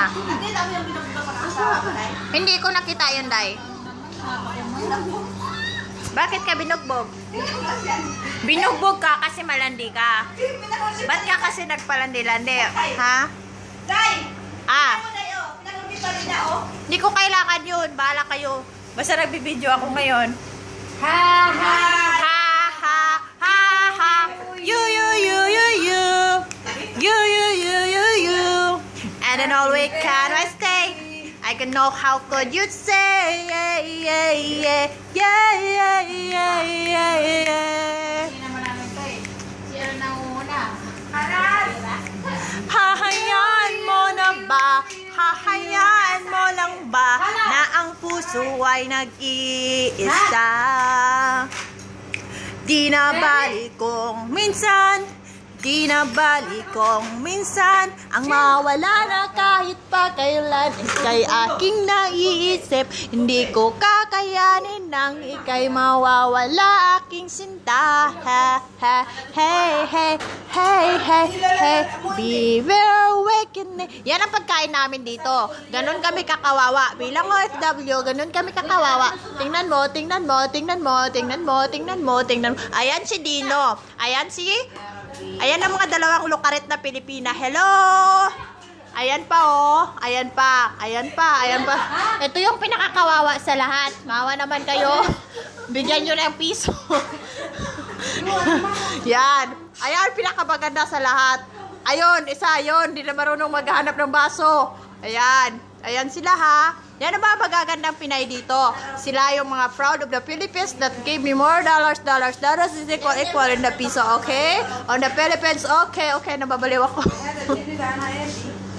Ha? Hindi, dami yung. Hindi ko nakita yun, Day. Bakit ka binugbog? Binugbog ka kasi malandi ka. Ba't ka kasi nagpalandi-landi? Ha? Day! Ah, oh. hindi ko kailangan yun. Bahala kayo. Basta nagbibideo ako ngayon. Ha, ha, And then always can I stay? I can know how could you say yeah, yeah, yeah, yeah, yeah, yeah, yeah! Hahayaan mo na ba? Hahayaan mo lang ba na ang puso ay nag-iisa? Di na balik kong minsan, di na balik kong minsan, ang mawala na kahit pa kailan, ikay aking naiisip, hindi ko kakayanin nang ikay mawawala aking sinta. Hey, hey, hey, hey, hey, be very awakening. Yan ang pagkain namin dito. Ganon kami kakawawa. Bilang OFW, ganon kami kakawawa. Tingnan mo, tingnan mo, tingnan mo, tingnan mo, tingnan mo, tingnan mo. Ayan si Dino. Ayan si... Ayan ang mga dalawang lukaret na Pilipina. Hello! Ayan pa oh. Ayan pa. Ayan pa. Ayan pa. Ito yung pinakakawawa sa lahat. Mawa naman kayo. Bigyan nyo ng piso. Yan. Ayan, pinakamaganda sa lahat. Ayun, isa, ayun. Hindi na marunong maghanap ng baso. Ayan. Ayan sila ha. Yan ang mga magagandang Pinay dito. Sila yung mga proud of the Philippines that gave me more dollars, dollars, dollars is equal, equal in the piso, okay? On the Philippines, okay, okay, nababaliw ako.